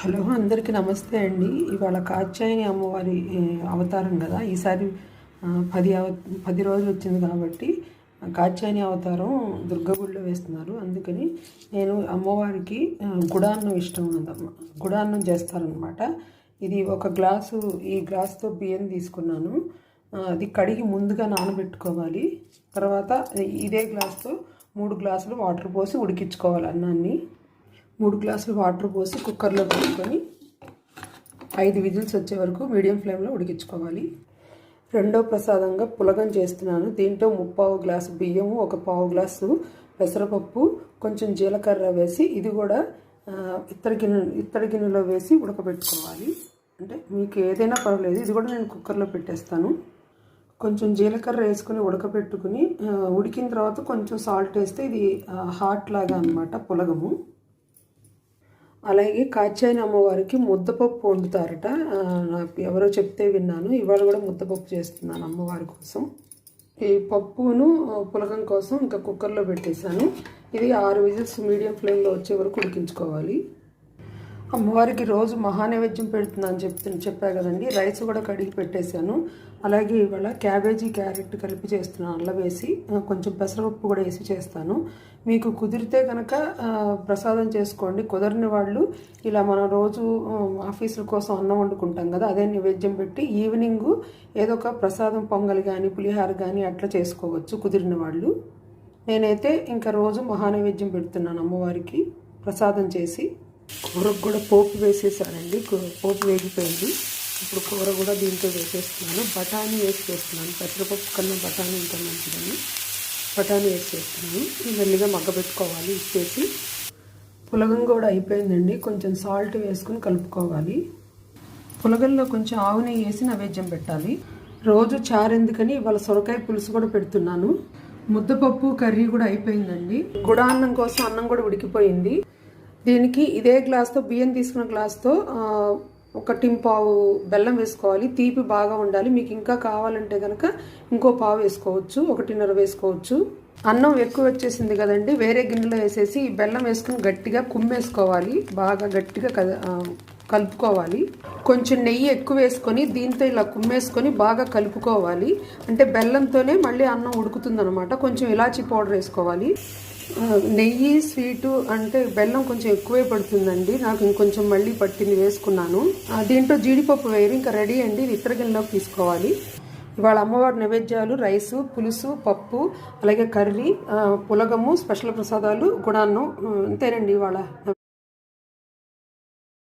Hello అందరికీ నమస్తే అండి. ఇవాళ కాత్యాయని అమ్మవారి అవతారం కదా. ఈసారి పది అవ పది రోజులు వచ్చింది కాబట్టి కాచాయని కాత్యాయని అవతారం దుర్గగుడిలో వేస్తున్నారు. అందుకని నేను అమ్మవారికి గుడాన్నం ఇష్టం ఉందమ్మ. గుడాన్నం చేస్తారనమాట ఇది ఒక గ్లాసు ఈ గ్లాస్తో బియ్యం తీసుకున్నాను. అది కడిగి ముందుగా నానబెట్టుకోవాలి. తర్వాత ఇదే గ్లాస్తో మూడు గ్లాసులు వాటర్ పోసి ఉడికించుకోవాలి అన్నాన్ని. మూడు గ్లాసులు వాటర్ పోసి కుక్కర్లో పెట్టుకొని ఐదు విజిల్స్ వచ్చే వరకు మీడియం ఫ్లేమ్లో ఉడికించుకోవాలి. రెండో ప్రసాదంగా పులగం చేస్తున్నాను. దీంట్లో ముప్పావు గ్లాసు బియ్యము ఒక పావు గ్లాసు పెసరపప్పు కొంచెం జీలకర్ర వేసి ఇది కూడా ఇత్తడి గిన్నె ఇత్తడి గిన్నెలో వేసి ఉడకబెట్టుకోవాలి. అంటే మీకు ఏదైనా పర్వాలేదు. ఇది కూడా నేను కుక్కర్లో పెట్టేస్తాను. కొంచెం జీలకర్ర వేసుకుని ఉడకబెట్టుకుని ఉడికిన తర్వాత కొంచెం సాల్ట్ వేస్తే ఇది హాట్ లాగా అనమాట పులగము. అలాగే కాచాయన అమ్మవారికి ముద్దపప్పు వండుతారట. నాకు ఎవరో చెప్తే విన్నాను. ఇవాళ కూడా ముద్దపప్పు చేస్తున్నాను అమ్మవారి కోసం. ఈ పప్పును పులకం కోసం ఇంకా కుక్కర్లో పెట్టేశాను. ఇది ఆరు విజిల్స్ మీడియం ఫ్లేమ్లో వచ్చే వరకు ఉడికించుకోవాలి. అమ్మవారికి రోజు మహానైవేద్యం పెడుతుందని చెప్తు చెప్పా కదండి. రైస్ కూడా కడిగి పెట్టేశాను. అలాగే ఇవాళ క్యాబేజీ క్యారెట్ కలిపి చేస్తున్నాను. అల్ల వేసి కొంచెం పెసరపప్పు కూడా వేసి చేస్తాను. మీకు కుదిరితే కనుక ప్రసాదం చేసుకోండి. కుదరని వాళ్ళు ఇలా మనం రోజు ఆఫీసుల కోసం అన్నం వండుకుంటాం కదా అదే నైవేద్యం పెట్టి ఈవినింగ్ ఏదో ఒక ప్రసాదం పొంగల్ కానీ పులిహార కానీ అట్లా చేసుకోవచ్చు కుదిరిన వాళ్ళు. నేనైతే ఇంకా రోజు మహానైవేద్యం పెడుతున్నాను అమ్మవారికి. ప్రసాదం చేసి కూరకు కూడా పోపు వేసేసానండి. పోపు వేగిపోయింది. ఇప్పుడు కూర కూడా దీంతో వేసేస్తున్నాను. బఠానీ వేసి చేస్తున్నాను. పెసరపప్పు కన్నా బఠానీ ఇంకా మంచిదని బఠానీ వేసి చేస్తున్నాను. మెల్లిగా మగ్గబెట్టుకోవాలి. ఇచ్చేసి పులగం కూడా అయిపోయిందండి. కొంచెం సాల్ట్ వేసుకుని కలుపుకోవాలి. పులగల్లో కొంచెం ఆవు నెయ్యి వేసి నైవేద్యం పెట్టాలి. రోజు చారు ఎందుకని ఇవాళ సొరకాయ పులుసు కూడా పెడుతున్నాను. ముద్దపప్పు కర్రీ కూడా అయిపోయిందండి. గుడా అన్నం కోసం అన్నం కూడా ఉడికిపోయింది. దీనికి ఇదే గ్లాస్తో బియ్యం తీసుకున్న గ్లాస్తో ఒక టింపావు బెల్లం వేసుకోవాలి. తీపి బాగా ఉండాలి. మీకు ఇంకా కావాలంటే కనుక ఇంకో పావు వేసుకోవచ్చు ఒకటిన్నర వేసుకోవచ్చు. అన్నం ఎక్కువ వచ్చేసింది కదండి. వేరే గిన్నెలో వేసేసి ఈ బెల్లం వేసుకుని గట్టిగా కుమ్మేసుకోవాలి. బాగా గట్టిగా కలుపుకోవాలి. కొంచెం నెయ్యి ఎక్కువ వేసుకొని దీంతో ఇలా కుమ్మేసుకొని బాగా కలుపుకోవాలి. అంటే బెల్లంతోనే మళ్ళీ అన్నం ఉడుకుతుందనమాట కొంచెం ఇలాచీ పౌడర్ వేసుకోవాలి. నెయ్యి స్వీటు అంటే బెల్లం కొంచెం ఎక్కువే పడుతుందండి. నాకు ఇంకొంచెం మళ్ళీ పట్టింది వేసుకున్నాను. దీంట్లో జీడిపప్పు వేరు ఇంకా రెడీ అండి. ఇది తీసుకోవాలి. ఇవాళ అమ్మవారి నైవేద్యాలు రైసు పులుసు పప్పు అలాగే కర్రీ పులగము స్పెషల్ ప్రసాదాలు గుడాన్నం అంతేనండి ఇవాళ.